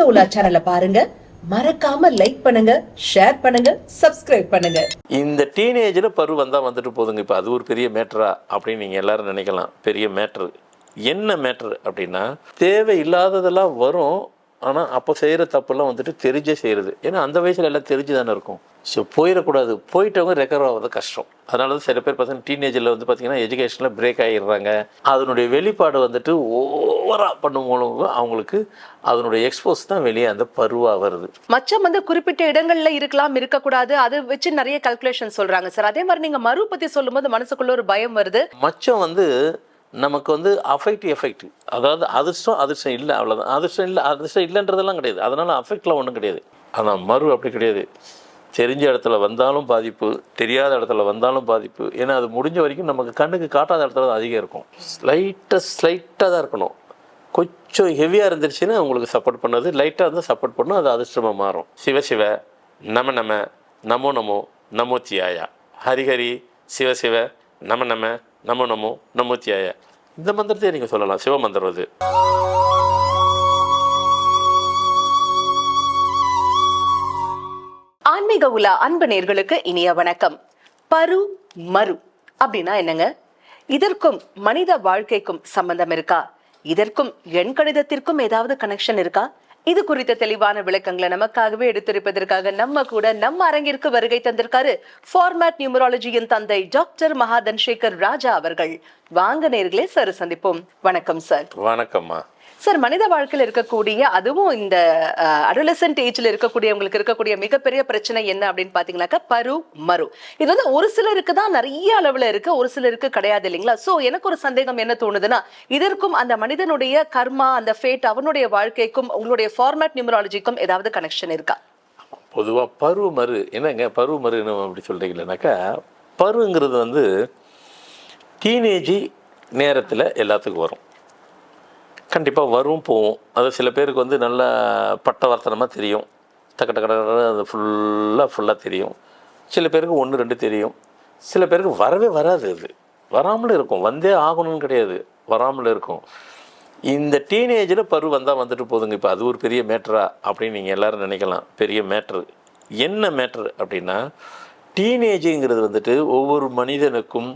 ஆன்மீக உலா பாருங்க. மறக்காம லைக் பண்ணுங்க ஷேர் பண்ணுங்க சப்ஸ்கிரைப் பண்ணுங்க. இந்த டீனேஜில் பருவம் தான் வந்துட்டு போதுங்க. இப்போ அது ஒரு பெரிய மேட்டரா அப்படின்னு நீங்கள் எல்லாரும் நினைக்கலாம். பெரிய மேட்ரு என்ன மேட்ரு அப்படின்னா தேவை இல்லாததெல்லாம் வரும். ஆனால் அப்போ செய்கிற தப்பெல்லாம் வந்துட்டு தெரிஞ்சே செய்கிறது ஏன்னா அந்த வயசில் எல்லாம் தெரிஞ்சு தானே இருக்கும். ஸோ போயிடக்கூடாது. போயிட்டவங்க ரெக்கவர் ஆகிறது கஷ்டம். அதனால தான் சில பேர் பார்த்தீங்கன்னா டீனேஜில் வந்து பார்த்தீங்கன்னா எஜுகேஷனில் பிரேக் ஆகிடுறாங்க அதனுடைய வெளிப்பாடு வந்துட்டு ஓவராக பண்ணும் மூலம் அவங்களுக்கு அதனுடைய எக்ஸ்போஸ் தான் வெளியே அந்த பருவாக வருது. மச்சம் வந்து குறிப்பிட்ட இடங்கள்ல இருக்கலாம் இருக்கக்கூடாது. அதை வச்சு நிறைய கல்குலேஷன் சொல்றாங்க. சார் அதே மாதிரி நீங்க மறு பத்தி சொல்லும்போது மனசுக்குள்ள ஒரு பயம் வருது. மச்சம் வந்து நமக்கு வந்து அஃபெக்ட் எஃபெக்ட் அதாவது அதிர்ஷ்டம் அதிர்ஷ்டம் இல்லை அவ்வளோதான் அதிர்ஷ்டம் இல்லை அதிர்ஷ்டம் இல்லைன்றதெல்லாம் கிடையாது. அதனால் அஃபெக்ட்லாம் ஒன்றும் கிடையாது. ஆனால் மறு அப்படி கிடையாது. தெரிஞ்ச இடத்துல வந்தாலும் பாதிப்பு தெரியாத இடத்துல வந்தாலும் பாதிப்பு. ஏன்னா அது முடிஞ்ச வரைக்கும் நமக்கு கண்ணுக்கு காட்டாத இடத்துல தான் அதிகம் இருக்கும். ஸ்லைட்டாக ஸ்லைட்டாக தான் இருக்கணும். கொஞ்சம் ஹெவியாக இருந்துருச்சுன்னா உங்களுக்கு சப்போர்ட் பண்ணது. லைட்டாக இருந்தால் சப்போர்ட் பண்ணும். அது அதிர்ஷ்டமாக மாறும். சிவ நம நம நமோ நமோ நமோ தியாயா. ஹரிஹரி சிவ சிவ நம நம நமோ நமோ நமோத்தியாய இந்த மந்திரத்தையே நீங்கள் சொல்லலாம். சிவ மந்திரம் அது. ஆன்மீக உலா அன்பு நேர்களுக்கு இனிய வணக்கம். பரு மறு அப்படின்னா என்னங்க? இதற்கும் மனித வாழ்க்கைக்கும் சம்பந்தம் இருக்கா? இதற்கும் எண் கணிதத்திற்கும் ஏதாவது கனெக்ஷன் இருக்கா? இது குறித்த தெளிவான விளக்கங்களை நமக்காகவே எடுத்திருப்பதற்காக நம்ம கூட நம்ம அரங்கிற்கு வருகை தந்திருக்காரு ஃபார்மேட் நியூமராலஜியின் தந்தை டாக்டர் மகாதன் சேகர் ராஜா அவர்கள். வாங்க நேர்களே சார் சந்திப்போம். வணக்கம் சார். வணக்கம்மா. சார் மனித வாழ்க்கையில் இருக்கக்கூடிய அதுவும் இந்த அடலசன்ட் ஏஜ்ல இருக்கக்கூடியவங்களுக்கு இருக்கக்கூடிய மிகப்பெரிய பிரச்சனை என்ன அப்படின்னு பாத்தீங்கன்னாக்கா பரு மறு இது வந்து ஒரு சிலருக்கு தான் நிறைய அளவுல இருக்கு ஒரு சிலருக்கு கிடையாது இல்லைங்களா? சோ எனக்கு ஒரு சந்தேகம் என்ன தோணுதுன்னா இதற்கும் அந்த மனிதனுடைய கர்மா அந்த ஃபேட் அவனுடைய வாழ்க்கைக்கும் உங்களுடைய ஃபார்மேட் நியூமராலஜிக்கும் ஏதாவது கனெக்ஷன் இருக்கா? பொதுவாக பருவ மறு என்னங்க? பருவ மறுன்னு அப்படி சொல்கிறீங்களேனாக்கா பருங்கிறது வந்து டீனேஜி நேரத்தில் எல்லாத்துக்கும் வரும். கண்டிப்பாக வரும் போகும் அது சில பேருக்கு வந்து நல்லா பட்டவர்த்தனமாக தெரியும். டக்கு டக்கு டக்கு அது ஃபுல்லாக ஃபுல்லாக தெரியும். சில பேருக்கு ஒன்று ரெண்டு தெரியும். சில பேருக்கு வரவே வராது அது. வராமலும் இருக்கும். வந்தே ஆகணும்னு கிடையாது. வராமல் இருக்கும். இந்த டீனேஜில் பரு வந்தால் வந்துட்டு போதுங்க. இப்போ அது ஒரு பெரிய மேட்டரா அப்படின்னு நீங்கள் எல்லோரும் நினைக்கலாம். பெரிய மேட்ரு என்ன மேட்ரு அப்படின்னா டீனேஜுங்கிறது வந்துட்டு ஒவ்வொரு மனிதனுக்கும்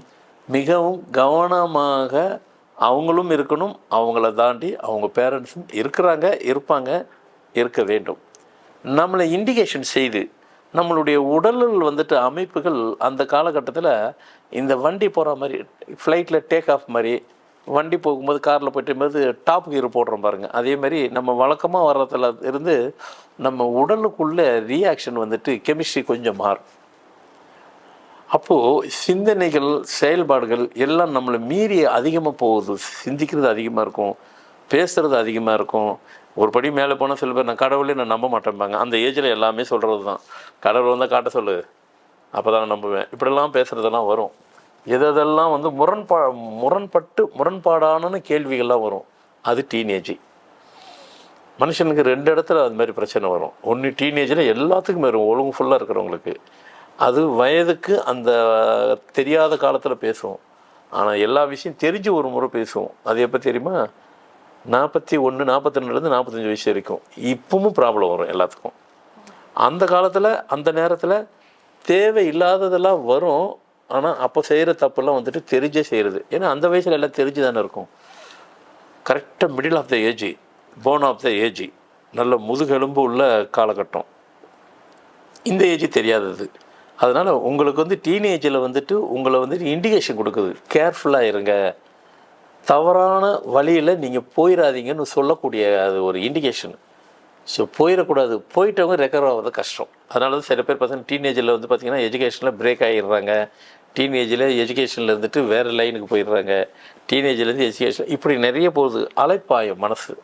மிகவும் கவனமாக அவங்களும் இருக்கணும் அவங்கள தாண்டி அவங்க பேரண்ட்ஸும் இருக்கிறாங்க இருப்பாங்க இருக்க வேண்டும். நம்மளை இண்டிகேஷன் செய்து நம்மளுடைய உடலில் வந்துட்டு அமைப்புகள் அந்த காலகட்டத்தில் இந்த வண்டி போகிற மாதிரி ஃப்ளைட்டில் டேக் ஆஃப் மாதிரி வண்டி போகும்போது காரில் போய்ட்டு போது டாப் கீர் போடுறோம் பாருங்கள் அதே மாதிரி நம்ம வழக்கமாக வர்றதுல இருந்து நம்ம உடலுக்குள்ள ரியாக்ஷன் வந்துட்டு கெமிஸ்ட்ரி கொஞ்சம் மாறும். அப்போது சிந்தனைகள் செயல்பாடுகள் எல்லாம் நம்மளை மீறி அதிகமாக போகுது. சிந்திக்கிறது அதிகமாக இருக்கும். பேசுகிறது அதிகமாக இருக்கும். ஒரு படி மேலே போனால் சில பேர் நான் கடவுளே நான் நம்ப மாட்டேன்பாங்க. அந்த ஏஜில் எல்லாமே சொல்கிறது தான் கடவுள் வந்தால் காட்ட சொல்லு. அப்போ தான் நம்புவேன். இப்படிலாம் பேசுகிறதெல்லாம் வரும். எதெல்லாம் வந்து முரண்பா முரண்பட்டு முரண்பாடான கேள்விகள்லாம் வரும். அது டீனேஜ் மனுஷனுக்கு ரெண்டு இடத்துல அது மாதிரி பிரச்சனை வரும். ஒன்று டீனேஜில் எல்லாத்துக்குமே வரும். ஒழுங்கு ஃபுல்லாக இருக்கிறவங்களுக்கு. அது வயதுக்கு அந்த தெரியாத காலத்தில் பேசுவோம். ஆனால் எல்லா விஷயம் தெரிஞ்சு ஒரு முறை பேசுவோம். அது எப்போ தெரியுமா? நாற்பத்தி ஒன்று நாற்பத்தி ரெண்டுலேருந்து நாற்பத்தஞ்சு வயசு வரைக்கும். இப்பவும் ப்ராப்ளம் வரும் எல்லாத்துக்கும். அந்த காலத்தில் அந்த நேரத்தில் தேவை இல்லாததெல்லாம் வரும். ஆனால் அப்போ செய்கிற தப்பெல்லாம் வந்துட்டு தெரிஞ்சே செய்கிறது ஏன்னா அந்த வயசில் எல்லாம் தெரிஞ்சு தானே இருக்கும் கரெக்டாக middle of the age bone of the age நல்ல முதுகெலும்பு உள்ள காலகட்டம். இந்த ஏஜ் தெரியாதது. அதனால் உங்களுக்கு வந்து டீனேஜில் வந்துட்டு உங்களை வந்துட்டு இண்டிகேஷன் கொடுக்குது. கேர்ஃபுல்லாக இருங்க. தவறான வழியில் நீங்கள் போயிடாதீங்கன்னு சொல்லக்கூடிய அது ஒரு இண்டிகேஷன் ஸோ போயிடக்கூடாது போயிட்டவங்க ரெக்கவர் ஆகிறது கஷ்டம். அதனால தான் சில பேர் பார்த்தீங்கன்னா டீனேஜில் வந்து பார்த்திங்கன்னா எஜுகேஷனில் பிரேக் ஆகிடுறாங்க டீனேஜில் எஜுகேஷனில் இருந்துட்டு வேறு லைனுக்கு போயிடுறாங்க. டீனேஜ்லேருந்து எஜுகேஷன் இப்படி நிறைய போகுது. அலைப்பாயம் மனசு.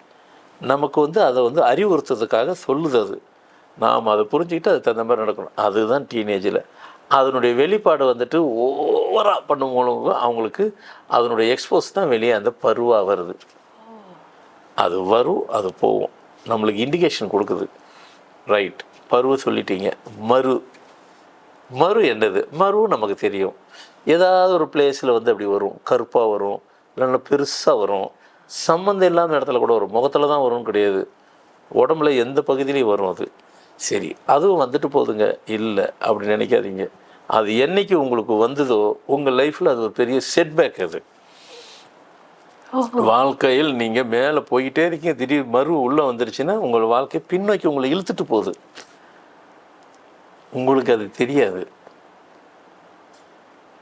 நமக்கு வந்து அதை வந்து அறிவுறுத்துறதுக்காக சொல்லுது அது. நாம் அதை புரிஞ்சுக்கிட்டு அதுக்கு தகுந்த மாதிரி நடக்கணும். அதுதான் டீனேஜில் அதனுடைய வெளிப்பாடு வந்துட்டு ஓவராக பண்ணும் மூலம் அவங்களுக்கு அதனுடைய எக்ஸ்போஸ் தான் வெளியே அந்த பருவாக வருது. அது வரும் அது போகும். நம்மளுக்கு இண்டிகேஷன் கொடுக்குது. ரைட் பருவ சொல்லிட்டீங்க. மறு. மறு என்னது? மறு நமக்கு தெரியும். ஏதாவது ஒரு பிளேஸில் வந்து அப்படி வரும். கருப்பாக வரும். இல்லைன்னா பெருசாக வரும். சம்மந்தம் இல்லாத இடத்துல கூட வரும். முகத்தில் தான் வரும்னு கிடையாது. உடம்புல எந்த பகுதியிலையும் வரும் அது. சரி அதுவும் வந்துட்டு போகுதுங்க இல்லை அப்படி நினைக்காதீங்க. அது என்னைக்கு உங்களுக்கு வந்ததோ உங்கள் லைஃப்பில் அது ஒரு பெரிய செட்பேக் அது. வாழ்க்கையில் நீங்கள் மேலே போயிட்டே இருக்கீங்க. திடீர் மறு உள்ளே வந்துருச்சுன்னா உங்கள் வாழ்க்கை பின்னோக்கி உங்களை இழுத்துட்டு போகுது. உங்களுக்கு அது தெரியாது.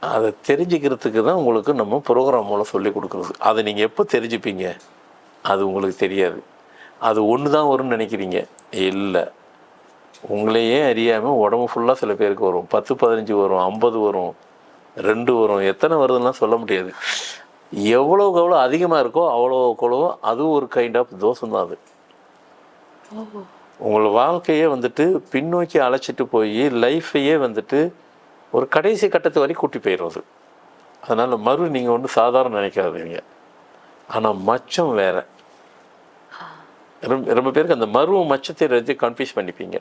அதை தெரிஞ்சுக்கிறதுக்கு தான் உங்களுக்கு நம்ம ப்ரோக்ராம் மூலம் சொல்லி கொடுக்குறது. அதை நீங்கள் எப்போ தெரிஞ்சுப்பீங்க? அது உங்களுக்கு தெரியாது. அது ஒன்று தான் வரும்னு நினைக்கிறீங்க? இல்லை. உங்களையே அறியாமல் உடம்பு ஃபுல்லாக சில பேருக்கு வரும். பத்து பதினஞ்சு வரும் ஐம்பது வரும் ரெண்டு வரும். எத்தனை வருதுன்னா சொல்ல முடியாது. எவ்வளோக்கு எவ்வளோ அதிகமாக இருக்கோ அவ்வளோக்கு அவ்வளோ அதுவும் ஒரு கைண்ட் ஆஃப் தோஷம் தான் அது. உங்கள் வாழ்க்கையே வந்துட்டு பின்னோக்கி அழைச்சிட்டு போய் லைஃப்பையே வந்துட்டு ஒரு கடைசி கட்டத்து வரை கூட்டி போயிடுறது அதனால் மறு நீங்கள் ஒன்றும் சாதாரண நினைக்காதீங்க. ஆனால் மச்சம் வேறு. ரொம்ப ரொம்ப பேருக்கு அந்த மருவ மச்சத்தை வச்சு கன்ஃபியூஸ் பண்ணிப்பீங்க.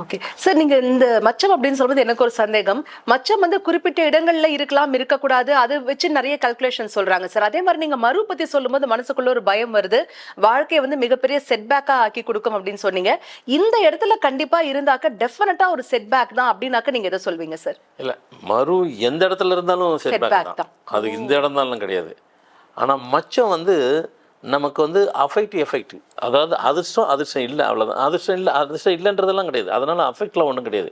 ஓகே சார் நீங்க இந்த மச்சம் அப்படின்னு சொல்றது எனக்கு ஒரு சந்தேகம். மச்சம் வந்து குறிப்பிட்ட இடங்கள்ல இருக்கலாம் இருக்கக்கூடாது. அதை வச்சு நிறைய கல்குலேஷன் சொல்றாங்க சார் அதே மாதிரி நீங்க மறு பத்தி சொல்லும்போது மனசுக்குள்ள ஒரு பயம் வருது. வாழ்க்கையை வந்து மிகப்பெரிய செட்பேக்கா ஆக்கி கொடுக்கும் அப்படின்னு சொன்னீங்க. இந்த இடத்துல கண்டிப்பா இருந்தாக்க டெஃபினட்டா ஒரு செட்பேக் தான் அப்படின்னாக்க நீங்க எதை சொல்வீங்க சார் இல்லை மறு எந்த இடத்துல இருந்தாலும் செட்பேக் தான். தான். அது இந்த இடம் தான்லாம் கிடையாது. ஆனால் மச்சம் வந்து நமக்கு வந்து அஃபெக்ட் எஃபெக்ட் அதாவது அதிர்ஷ்டம் அதிர்ஷ்டம் இல்லை அவ்வளோதான் அதிர்ஷ்டம் இல்லை அதிர்ஷ்டம் இல்லைன்றதெல்லாம் கிடையாது. அதனால் அஃபெக்ட்லாம் ஒன்றும் கிடையாது.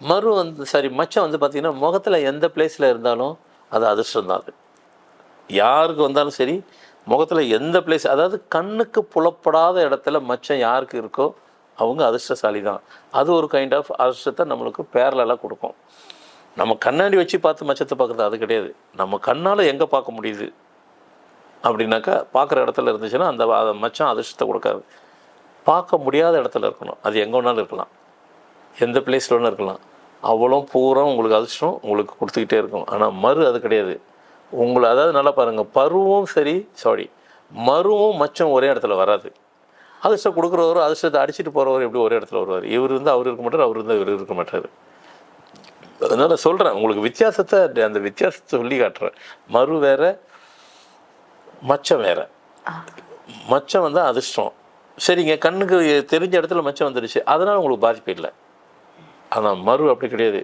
மறு வந்து சரி மச்சம் வந்து பார்த்திங்கன்னா முகத்தில் எந்த பிளேஸில் இருந்தாலும் அது அதிர்ஷ்டம் தான் அது. யாருக்கு வந்தாலும் சரி முகத்தில் எந்த பிளேஸ் அதாவது கண்ணுக்கு புலப்படாத இடத்துல மச்சம் யாருக்கு இருக்கோ அவங்க அதிர்ஷ்டசாலி தான். அது ஒரு கைண்ட் ஆஃப் அதிர்ஷ்டத்தை நம்மளுக்கு பேரலாக கொடுக்கும். நம்ம கண்ணாடி வச்சு பார்த்து மச்சத்தை பார்க்குறது அது கிடையாது. நம்ம கண்ணால் எங்கே பார்க்க முடியுது? அப்படின்னாக்கா பார்க்குற இடத்துல இருந்துச்சுன்னா அந்த மச்சம் அதிர்ஷ்டத்தை கொடுக்காது பார்க்க முடியாத இடத்துல இருக்கணும். அது எங்கே வேணாலும் இருக்கலாம். எந்த பிளேஸில் வேணாலும் இருக்கலாம். அவ்வளோ பூரா உங்களுக்கு அதிர்ஷ்டம் உங்களுக்கு கொடுத்துக்கிட்டே இருக்கும். ஆனால் மறு அது கிடையாது. உங்களை அதாவது நல்லா பாருங்கள் பருவம் சரி சாரி மருவும் மச்சம் ஒரே இடத்துல வராது. அதிர்ஷ்டம் கொடுக்குறவரும் அதிர்ஷ்டத்தை அடிச்சிட்டு போகிறவர் எப்படி ஒரே இடத்துல வருவார்? இவர் இருந்தால் அவர் இருக்க மாட்டார் அவர் இருந்தால் இவர் இருக்க மாட்டார். அதனால் சொல்கிறேன் உங்களுக்கு வித்தியாசத்தை அந்த வித்தியாசத்தை சொல்லி காட்டுறேன். மறு வேறு மச்சம் வேற. மச்சம் வந்து அதிர்ஷ்டம். சரிங்க கண்ணுக்கு தெரிஞ்ச இடத்துல மச்சம் வந்துடுச்சு அதனால் உங்களுக்கு பாதிப்பு இல்லை. ஆனால் மறு அப்படி கிடையாது.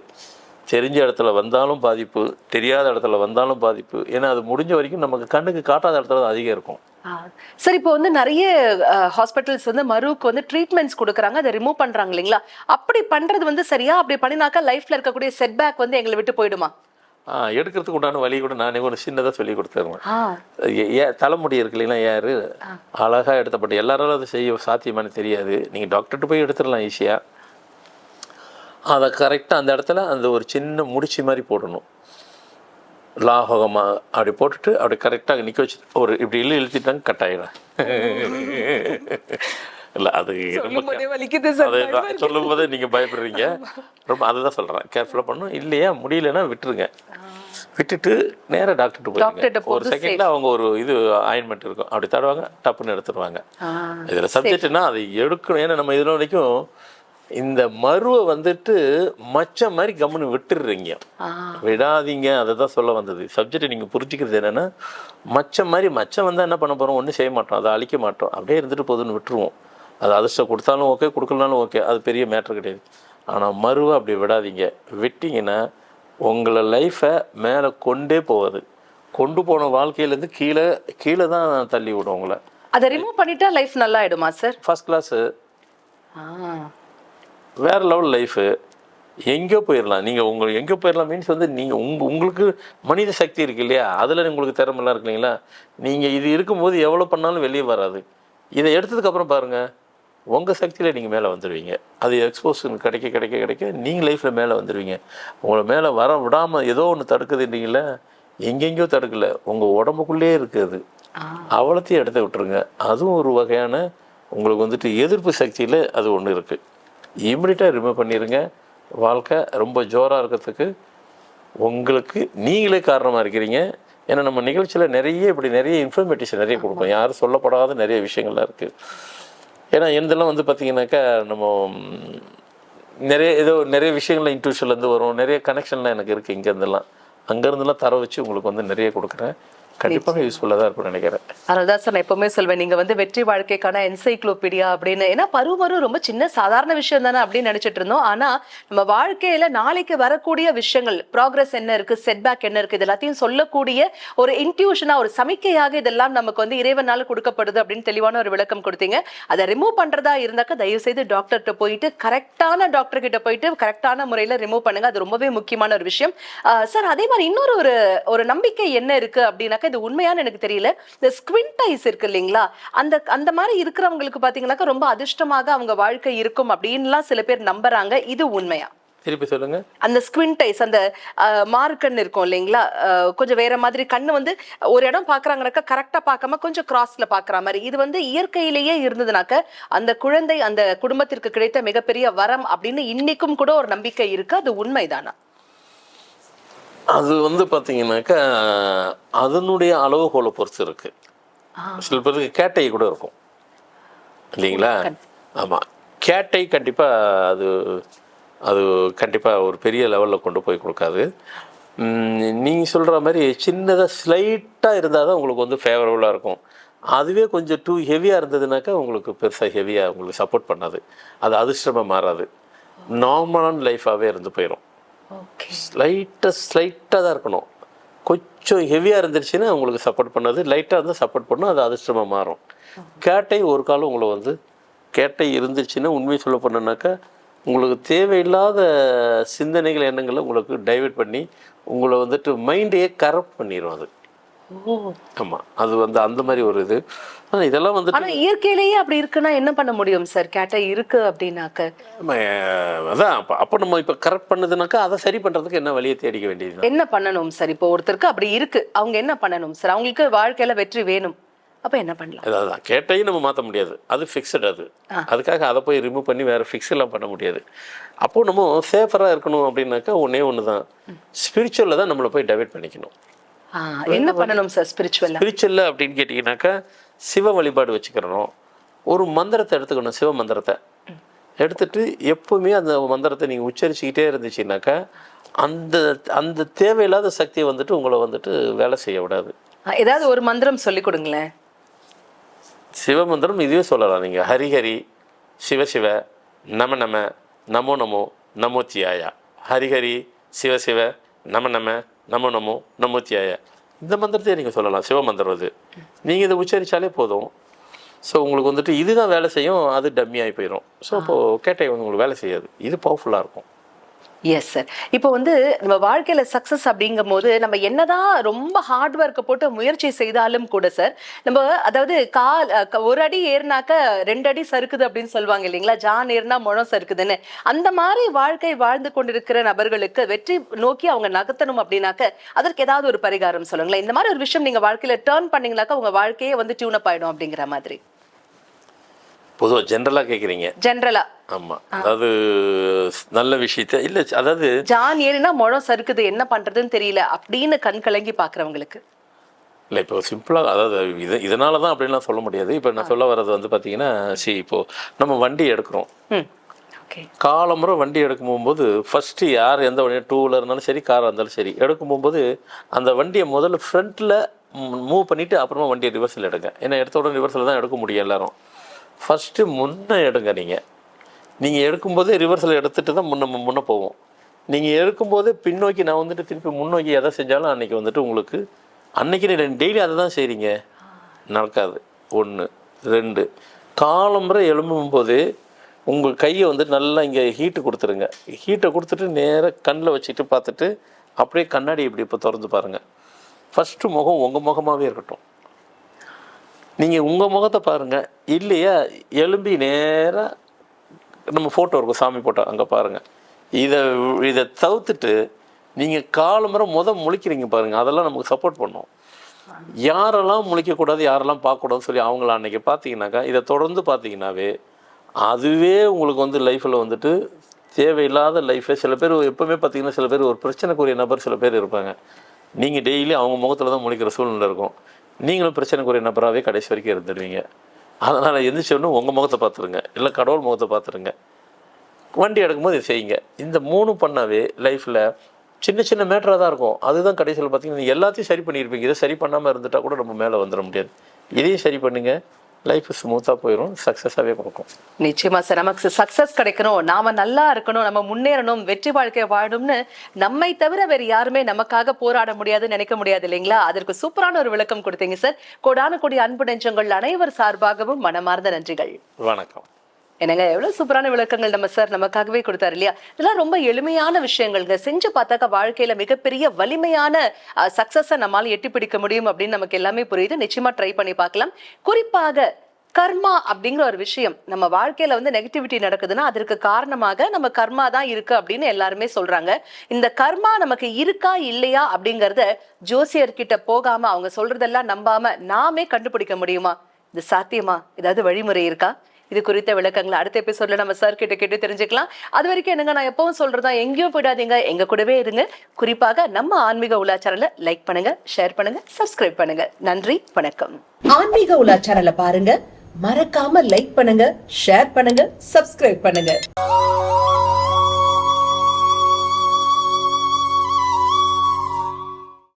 தெரிஞ்ச இடத்துல வந்தாலும் பாதிப்பு தெரியாத இடத்துல வந்தாலும் பாதிப்பு. ஏன்னா அது முடிஞ்ச வரைக்கும் நமக்கு கண்ணுக்கு காட்டாத இடத்துல தான் அதிகம் இருக்கும். சார் இப்போ வந்து நிறைய ஹாஸ்பிட்டல்ஸ் வந்து மருவுக்கு வந்து ட்ரீட்மெண்ட்ஸ் கொடுக்குறாங்க. அதை ரிமூவ் பண்றாங்க இல்லைங்களா? அப்படி பண்றது வந்து சரியா? அப்படி பண்ணினாக்கா லைஃப்ல இருக்கக்கூடிய செட்பேக் வந்து எங்களை விட்டு போயிடுமா? எடுக்கிறதுக்கு உண்டான வழி கூட நானே ஒரு சின்னதாக சொல்லி கொடுத்துருவேன் ஆ. ஏ- ஏன் தலைமுடி இருக்கு இல்லைங்களா யார்? அழகாக எடுத்தப்பட்டு எல்லாராலும் அது செய்ய சாத்தியமானு தெரியாது. நீங்கள் டாக்டர்கிட்ட போய் எடுத்துடலாம் ஈஸியாக அதை கரெக்டாக அந்த இடத்துல அந்த ஒரு சின்ன முடிச்சு மாதிரி போடணும். லாகமாக அப்படி போட்டுட்டு அப்படி கரெக்டாக நிற்க வச்சு ஒரு இப்படி இல்லை இழுத்திட்டாங்க கட் ஆகிடும் இல்லை அது ரொம்ப சொல்லும் போதே நீங்கள் பயப்படுறீங்க. ரொம்ப அதுதான் சொல்கிறேன் கேர்ஃபுல்லாக பண்ணும் இல்லையா முடியலன்னா விட்டுருங்க. விட்டுட்டு நேராக டாக்டர்கிட்ட போயிருங்க ஒரு செகண்டில் அவங்க ஒரு இது ஆயின்மெண்ட் இருக்கும். அப்படி தருவாங்க டப்புன்னு எடுத்துருவாங்க. இதில் சப்ஜெக்ட்னா அதை எடுக்கணும். ஏன்னா நம்ம இது வரைக்கும் இந்த மருவை வந்துட்டு மச்சம் மாதிரி கம்முன்னு விட்டுடுறீங்க விடாதீங்க. அதை தான் சொல்ல வந்தது. சப்ஜெக்ட் நீங்கள் புரிஞ்சுக்கிறது என்னென்னா மச்சம் மாதிரி மச்சம் வந்தால் என்ன பண்ண போகிறோம் ஒன்றும் செய்ய மாட்டோம். அதை அழிக்க மாட்டோம். அப்படியே இருந்துட்டு போகுதுன்னு விட்டுருவோம். அது அதிர்ஷ்டம் கொடுத்தாலும் ஓகே கொடுக்கலனாலும் ஓகே அது பெரிய மேட்ரு கிடையாது. ஆனால் மருவை அப்படி விடாதீங்க. விட்டிங்கன்னா உங்களை லைஃப்பை மேலே கொண்டே போகாது. கொண்டு போன வாழ்க்கையிலேருந்து கீழே கீழே தான் தள்ளி விடும் உங்களை. அதை ரிமூவ் பண்ணிட்டா லைஃப் நல்லா ஆயிடுமா சார் ஃபஸ்ட் கிளாஸு வேறு லெவல் லைஃபு எங்கேயோ போயிடலாம் நீங்கள் உங்கள் எங்கேயோ போயிடலாம் மீன்ஸ் வந்து நீங்கள் உங்க உங்களுக்கு மனித சக்தி இருக்கு இல்லையா? அதில் உங்களுக்கு திறமெல்லாம் இருக்கு இல்லைங்களா? நீங்கள் இது இருக்கும்போது எவ்வளோ பண்ணாலும் வெளியே வராது. இதை எடுத்ததுக்கப்புறம் பாருங்கள் உங்கள் சக்தியில் நீங்கள் மேலே வந்துடுவீங்க அது எக்ஸ்போஷன் கிடைக்க கிடைக்க கிடைக்க நீங்கள் லைஃப்பில் மேலே வந்துடுவீங்க உங்களை மேலே வர விடாமல் ஏதோ ஒன்று தடுக்குதுன்றீங்கள எங்கெங்கேயோ தடுக்கல. உங்கள் உடம்புக்குள்ளேயே இருக்குது அவ்வளோத்தையும் எடுத்து விட்டுருங்க. அதுவும் ஒரு வகையான உங்களுக்கு வந்துட்டு எதிர்ப்பு சக்தியில் அது ஒன்று இருக்குது இம்மிடியட்டாக ரிமூவ் பண்ணிடுங்க வாழ்க்கை ரொம்ப ஜோராக இருக்கிறதுக்கு உங்களுக்கு நீங்களே காரணமாக இருக்கிறீங்க. ஏன்னா நம்ம நிகழ்ச்சியில் நிறைய இப்படி நிறைய இன்ஃபர்மேட்டிவ்ஸ் நிறைய கொடுப்போம். யாரும் சொல்லப்படாத நிறைய விஷயங்கள்லாம் இருக்குது ஏன்னா இதெல்லாம் வந்து பார்த்திங்கனாக்கா நம்ம நிறைய ஏதோ நிறைய விஷயங்கள்ல இன்ட்யூஷன்லேருந்து வரும். நிறைய கனெக்ஷன்லாம் எனக்கு இருக்குது இங்கேருந்துலாம். அங்கேருந்துலாம் தர வச்சு உங்களுக்கு வந்து நிறைய கொடுக்குறேன். கண்டிப்பாக யூஸ்ஃபுல்லாக தான் இருக்கும்னு நினைக்கிறேன். அதனாலதான் சார் நான் எப்பவுமே சொல்வேன் நீங்க வந்து வெற்றி வாழ்க்கைக்கான என்சைக்ளோபீடியா அப்படின்னு. ஏன்னா பருவரும் ரொம்ப சின்ன சாதாரண விஷயம் தானே அப்படின்னு நினைச்சிட்டு இருந்தோம். ஆனா நம்ம வாழ்க்கையில நாளைக்கு வரக்கூடிய விஷயங்கள் ப்ராக்ரஸ் என்ன இருக்கு செட்பேக் என்ன இருக்கு இது எல்லாத்தையும் சொல்லக்கூடிய ஒரு இன்ட்யூஷனா ஒரு சமிக்கையாக இதெல்லாம் நமக்கு வந்து இறைவனால கொடுக்கப்படுது அப்படின்னு தெளிவான ஒரு விளக்கம் கொடுத்தீங்க. அதை ரிமூவ் பண்றதா இருந்தாக்க தயவு செய்து டாக்டர்கிட்ட போயிட்டு கரெக்டான டாக்டர் கிட்ட போயிட்டு கரெக்டான முறையில ரிமூவ் பண்ணுங்க. அது ரொம்பவே முக்கியமான ஒரு விஷயம். சார் அதே மாதிரி இன்னொரு ஒரு ஒரு நம்பிக்கை என்ன இருக்கு அப்படின்னாக்கா இது உண்மையான்னு எனக்கு தெரியல. இந்த ஸ்குவிண்ட் ஐஸ் இருக்கு இல்லைங்களா? அந்த அந்த மாதிரி இருக்கிறவங்களுக்கு பாத்தீங்கன்னாக்கா ரொம்ப அதிர்ஷ்டமாக அவங்க வாழ்க்கை இருக்கும் அப்படின்லாம் சில பேர் நம்புறாங்க. இது உண்மையா? திருப்பி சொல்லுங்க. அந்த ஸ்குவிண்ட் ஐஸ் அந்த மார்க்கண் இருக்கும் இல்லைங்களா? கொஞ்சம் வேற மாதிரி கண்ணு வந்து ஒரு இடம் பாக்குறாங்கனாக்கா கரெக்டா பார்க்காம கொஞ்சம் கிராஸ்ல பாக்குற மாதிரி. இது வந்து இயற்கையிலேயே இருந்ததுனாக்க அந்த குழந்தை அந்த குடும்பத்திற்கு கிடைத்த மிகப்பெரிய வரம் அப்படின்னு இன்னைக்கும் கூட ஒரு நம்பிக்கை இருக்கு. அது உண்மைதானா? அது வந்து பார்த்தீங்கன்னாக்கா அதனுடைய அளவுகோலை பொறுத்து இருக்கு. சில பேருக்கு கேட்டை கூட இருக்கும். இல்லைங்களா? ஆமாம் கேட்டை கண்டிப்பாக அது அது கண்டிப்பாக ஒரு பெரிய லெவலில் கொண்டு போய் கொடுக்காது. நீங்கள் சொல்கிற மாதிரி சின்னதாக ஸ்லைட்டாக இருந்தால் தான் உங்களுக்கு வந்து ஃபேவரபுளாக இருக்கும். அதுவே கொஞ்சம் டூ ஹெவியாக இருந்ததுனாக்கா உங்களுக்கு பெருசாக ஹெவியாக உங்களுக்கு சப்போர்ட் பண்ணாது. அது அதிர்ஷ்டமாக மாறாது. நார்மலான லைஃபாகவே இருந்து போயிடும் ஓகே லைட்டாக ஸ்லைட்டாக தான் இருக்கணும். கொஞ்சம் ஹெவியாக இருந்துருச்சுன்னா உங்களுக்கு சப்போர்ட் பண்ணாது. லைட்டாக இருந்தால் சப்போர்ட் பண்ணும் அது அதிர்ஷ்டமாக மாறும். கேட்டை ஒரு காலம் உங்களை வந்து கேட்டை இருந்துச்சுன்னா உண்மையை சொல்ல போனோன்னாக்கா உங்களுக்கு தேவையில்லாத சிந்தனைகள் எண்ணங்களை உங்களுக்கு டைவர்ட் பண்ணி உங்களை வந்துட்டு மைண்டையே கரப்ட் பண்ணிடும் அது. ஆமாம் அது வந்து அந்த மாதிரி ஒரு இது. ஆனால் இதெல்லாம் வந்துட்டு ஆனா இயற்கையிலேயே அப்படி இருக்குன்னா என்ன பண்ண முடியும் சார்? கேட்டா இருக்கு அப்படின்னாக்க. அதான் அப்போ அப்போ நம்ம இப்போ கரெக்ட் பண்ணதுனாக்கா அதை சரி பண்ணுறதுக்கு என்ன வழியை தேடிக்க வேண்டியது என்ன பண்ணணும் சார்? இப்போ ஒருத்தருக்கு அப்படி இருக்கு. அவங்க என்ன பண்ணணும் சார்? அவங்களுக்கு வாழ்க்கையில வெற்றி வேணும். அப்ப என்ன பண்ணலாம்? அதான் கேட்டையும் நம்ம மாற்ற முடியாது. அது ஃபிக்ஸட் அது. அதுக்காக அதை போய் ரிமூவ் பண்ணி வேறு ஃபிக்ஸ்லாம் பண்ண முடியாது. அப்போது நம்ம சேஃபராக இருக்கணும் அப்படின்னாக்கா ஒன்றே ஒன்று தான் ஸ்பிரிச்சுவலில் தான் நம்மளை போய் டைவர்ட் பண்ணிக்கணும். என்ன பண்ணணும் சார் ஸ்பிரிச்சுவலா ஸ்பிரிச்சுவலில் அப்படின்னு கேட்டிங்கனாக்கா சிவ வழிபாடு வச்சுக்கிறணும். ஒரு மந்திரத்தை எடுத்துக்கணும் சிவ மந்திரத்தை. எடுத்துட்டு எப்பவுமே அந்த மந்திரத்தை நீங்கள் உச்சரிச்சுக்கிட்டே இருந்துச்சுனாக்கா அந்த அந்த தேவையில்லாத சக்தியை வந்துட்டு உங்களை வந்துட்டு வேலை செய்ய விடாது. ஏதாவது ஒரு மந்திரம் சொல்லி கொடுங்களேன். சிவமந்திரம் இதுவே சொல்லலாம் நீங்கள் ஹரிஹரி சிவசிவ நம நம நமோ நமோ நமோத்தியாயா ஹரிஹரி சிவசிவ நம நம நமோ நமோ நமோத்தியாயா இந்த மந்திரத்தையே நீங்கள் சொல்லலாம். சிவமந்திரம் இது நீங்கள் இதை உச்சரித்தாலே போதும். ஸோ உங்களுக்கு வந்துட்டு இதுதான் வேலை செய்யும். அது டம்மி ஆகி போயிடும் ஸோ அப்போது கேட்டை வந்து உங்களுக்கு வேலை செய்யாது. இது பவர்ஃபுல்லாக இருக்கும். எஸ் சார் இப்போ வந்து நம்ம வாழ்க்கையில் சக்ஸஸ் அப்படிங்கும் போது நம்ம என்னதான் ரொம்ப ஹார்ட் ஒர்க்கை போட்டு முயற்சி செய்தாலும் கூட சார் நம்ம அதாவது கால் ஒரு அடி ஏறினாக்க ரெண்டு அடி சறுக்குது அப்படின்னு சொல்லுவாங்க இல்லைங்களா? ஜான் ஏறினா முழம் சறுக்குதுன்னு. அந்த மாதிரி வாழ்க்கை வாழ்ந்து கொண்டிருக்கிற நபர்களுக்கு வெற்றி நோக்கி அவங்க நகர்த்தணும் அப்படின்னாக்க அதற்கு ஏதாவது ஒரு பரிகாரம் சொல்லுங்களேன். இந்த மாதிரி ஒரு விஷயம் நீங்கள் வாழ்க்கையில் டேர்ன் பண்ணீங்கனாக்கா உங்கள் வாழ்க்கையே வந்து டியூனப் ஆகிடும் அப்படிங்கிற மாதிரி. பொதுவாக ஜென்ரலாக கேட்குறீங்க ஜென்ரலா ஆமாம் அதாவது நல்ல விஷயத்த இல்லை அதாவது ஜான் ஏறினா முழம் சறுக்குது என்ன பண்றதுன்னு தெரியல அப்படின்னு கண் கலங்கி பாக்குறவங்களுக்கு. இல்லை இப்போ சிம்பிளாக அதாவது இது இதனால தான் அப்படின்லாம் சொல்ல முடியாது. இப்போ நான் சொல்ல வர்றது வந்து பார்த்தீங்கன்னா சி இப்போது நம்ம வண்டி எடுக்கிறோம். காலமுறை வண்டி எடுக்கும் போகும்போது ஃபஸ்ட்டு யார் எந்த வண்டி டூ வீலர் இருந்தாலும் சரி காராக இருந்தாலும் சரி எடுக்கும் போகும்போது அந்த வண்டியை முதல்ல ஃப்ரண்ட்டில் மூவ் பண்ணிவிட்டு அப்புறமா வண்டியை ரிவர்ஸில் எடுங்க. ஏன்னா எடுத்த உடனே ரிவர்ஸில் தான் எடுக்க முடியும் எல்லாரும். ஃபஸ்ட்டு முன்னே எடுங்க நீங்கள் நீங்கள் எடுக்கும்போதே ரிவர்ஸில் எடுத்துகிட்டு தான் முன்ன முன்னே போவோம். நீங்கள் எடுக்கும்போதே பின்னோக்கி நான் வந்துட்டு திருப்பி முன்னோக்கி எதை செஞ்சாலும் அன்றைக்கி வந்துட்டு உங்களுக்கு அன்றைக்கி நீங்கள் டெய்லி அதை தான் செய்கிறீங்க நடக்காது. ஒன்று ரெண்டு காலம்புரை எழும்பும்போது உங்கள் கையை வந்து நல்லா இங்கே ஹீட்டு கொடுத்துருங்க. ஹீட்டை கொடுத்துட்டு நேராக கண்ணில் வச்சுட்டு பார்த்துட்டு அப்படியே கண்ணாடி இப்படி இப்போ திறந்து பாருங்கள் ஃபஸ்ட்டு முகம் உங்கள் முகமாகவே இருக்கட்டும். நீங்கள் உங்கள் முகத்தை பாருங்கள் இல்லையா? எலும்பி நேராக நம்ம ஃபோட்டோ இருக்கும். சாமி ஃபோட்டோ அங்கே பாருங்கள் இதை இதை தவிர்த்துட்டு நீங்கள் காலமுறை முத முழிக்கிறீங்க பாருங்கள் அதெல்லாம் நமக்கு சப்போர்ட் பண்ணும். யாரெல்லாம் முழிக்கக்கூடாது யாரெல்லாம் பார்க்கக்கூடாதுன்னு சொல்லி அவங்கள அன்றைக்கி பார்த்தீங்கன்னாக்கா இதை தொடர்ந்து பார்த்தீங்கன்னாவே அதுவே உங்களுக்கு வந்து லைஃப்பில் வந்துட்டு தேவையில்லாத லைஃபை சில பேர் எப்போவுமே பார்த்தீங்கன்னா சில பேர் ஒரு பிரச்சனைக்குரிய நபர் சில பேர் இருப்பாங்க. நீங்கள் டெய்லி அவங்க முகத்தில் தான் முழிக்கிற சூழ்நிலை இருக்கும். நீங்களும் பிரச்சனைக்குரிய நபராகவே கடைசி வரைக்கும் இருந்துடுவீங்க. அதனால் எந்திரிச்சோன்னு உங்கள் முகத்தை பார்த்துருங்க. இல்லை கடவுள் முகத்தை பார்த்துருங்க. வண்டி எடுக்கும்போது இதை செய்யுங்க. இந்த மூணு பண்ணாவே லைஃப்பில் சின்ன சின்ன மேட்டராக தான் இருக்கும். அதுதான் கடைசியில் பார்த்தீங்கன்னா எல்லாத்தையும் சரி பண்ணியிருப்பீங்க இதை சரி பண்ணாமல் இருந்துட்டால் கூட நம்ம மேலே வந்துட முடியாது. இதையும் சரி பண்ணுங்கள் லைஃப் ஸ்மூத்தாக போயிடும் சக்ஸஸாகவே கொடுக்கும். நிச்சயமா சார் நமக்கு சக்சஸ் கிடைக்கணும். நாம நல்லா இருக்கணும் நம்ம முன்னேறணும் வெற்றி வாழ்க்கை வாழணும்னு நம்மை தவிர வேற யாருமே நமக்காக போராட முடியாதுன்னு நினைக்க முடியாது இல்லைங்களா? அதற்கு சூப்பரான ஒரு விளக்கம் கொடுத்தீங்க சார். கோடான கோடி அன்பு நெஞ்சங்கள் அனைவர் சார்பாகவும் மனமார்ந்த நன்றிகள். வணக்கம். என்னங்க எவ்வளவு சூப்பரான விளக்கங்கள் நம்ம சார் நமக்காகவே கொடுத்தாரு இல்லையா? இதெல்லாம் ரொம்ப எளிமையான விஷயங்கள்ங்க. செஞ்சு பார்த்தாக்க வாழ்க்கையில மிகப்பெரிய வலிமையான சக்சஸை நம்மால் எட்டி பிடிக்க முடியும் அப்படின்னு நமக்கு எல்லாமே புரியுது. நிச்சயமா ட்ரை பண்ணி பார்க்கலாம். குறிப்பாக கர்மா அப்படிங்கிற ஒரு விஷயம் நம்ம வாழ்க்கையில வந்து நெகட்டிவிட்டி நடக்குதுன்னா அதற்கு காரணமாக நம்ம கர்மா தான் இருக்கு அப்படின்னு எல்லாருமே சொல்றாங்க. இந்த கர்மா நமக்கு இருக்கா இல்லையா அப்படிங்கறத ஜோசியர்கிட்ட போகாம அவங்க சொல்றதெல்லாம் நம்பாம நாமே கண்டுபிடிக்க முடியுமா? இது சாத்தியமா? ஏதாவது வழிமுறை இருக்கா? இது குறித்த விளக்கங்களை அடுத்த எபிசோட்ல நம்ம சார் கிட்ட கேட்டு தெரிஞ்சுக்கலாம். அது வரைக்கும் என்னங்க நான் எப்பவும் சொல்றதா எங்கேயும் போயிடாதீங்க எங்க கூடவே இருங்க. குறிப்பாக நம்ம ஆன்மீக உலா சேனலை லைக் பண்ணுங்க ஷேர் பண்ணுங்க சப்ஸ்கிரைப் பண்ணுங்க. நன்றி வணக்கம். ஆன்மீக உலா சேனலை பாருங்க. மறக்காம லைக் பண்ணுங்க ஷேர் பண்ணுங்க சப்ஸ்கிரைப் பண்ணுங்க.